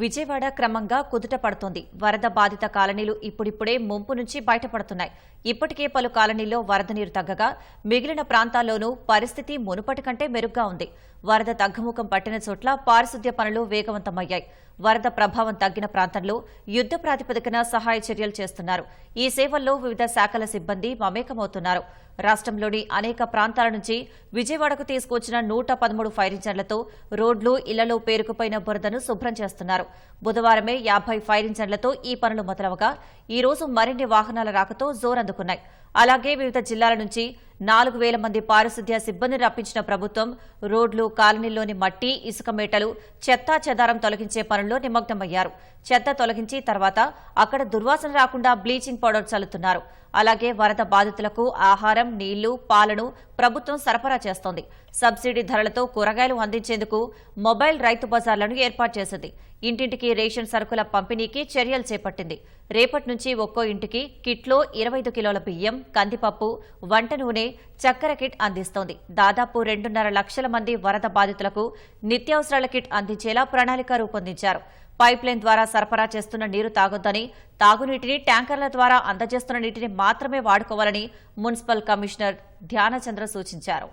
విజయవాడ క్రమంగా కుదుట పడుతోంది. వరద బాధిత కాలనీలు ఇప్పుడిప్పుడే ముంపు నుంచి బయటపడుతున్నాయి. ఇప్పటికే పలు కాలనీల్లో వరద నీరు తగ్గగా మిగిలిన ప్రాంతాల్లోనూ పరిస్థితి మునుపటి కంటే మెరుగ్గా ఉంది. వరద తగ్గుముఖం పట్టిన చోట్ల పారిశుద్ధ్య పనులు వేగవంతమయ్యాయి. వరద ప్రభావం తగ్గిన ప్రాంతంలో యుద్ద ప్రాతిపదికన సహాయ చర్యలు చేస్తున్నారు. ఈ సేవల్లో వివిధ శాఖల సిబ్బంది మమేకమవుతున్నారు. రాష్ట్రంలోని అనేక ప్రాంతాల నుంచి విజయవాడకు తీసుకొచ్చిన నూట పదమూడు ఫైర్ ఇంజన్లతో రోడ్లు ఇళ్ళలో పేరుకుపోయిన బురదను శుభ్రం చేస్తున్నారు. బుధవారమే యాభై ఫైర్ ఇంజన్లతో ఈ పనులు మొదలవగా ఈ రోజు మరిన్ని వాహనాల రాకతో జోరందుకున్నాయి అలాగే వివిధ జిల్లాల నుంచి నాలుగు వేల మంది పారిశుద్ధ్య సిబ్బందిని రప్పించిన ప్రభుత్వం రోడ్లు కాలనీల్లోని మట్టి ఇసుక మేటలు చెత్తా చెదారం తొలగించే పనులు పనుల్లో నిమగ్నమయ్యారు. చెత్త తొలగించి తర్వాత అక్కడ దుర్వాసన రాకుండా బ్లీచింగ్ పౌడర్ చల్లుతున్నారు. అలాగే వరద బాధితులకు ఆహారం నీళ్ళు పాలను ప్రభుత్వం సరఫరా చేస్తోంది. సబ్సిడీ ధరలతో కూరగాయలు అందించేందుకు మొబైల్ రైతు బజార్లను ఏర్పాటు చేసింది. ఇంటింటికి రేషన్ సరుకుల పంపిణీకి చర్యలు చేపట్టింది. రేపటి నుంచి ఒక్కో ఇంటికి కిట్లో ఇరవై కిలోల బియ్యం కందిపప్పు వంట నూనె చక్కెర కిట్ అందిస్తోంది. దాదాపు రెండున్నర లక్షల మంది వరద బాధితులకు నిత్యావసరాల కిట్ అందించేలా ప్రణాళిక రూపొందించారు. పైప్లైన్ ద్వారా సరఫరా చేస్తున్న నీరు తాగొద్దని తాగునీటిని ట్యాంకర్ల ద్వారా అందజేస్తున్న నీటిని మాత్రమే వాడుకోవాలని మున్సిపల్ కమిషనర్ ధ్యానచంద్ర సూచించారు.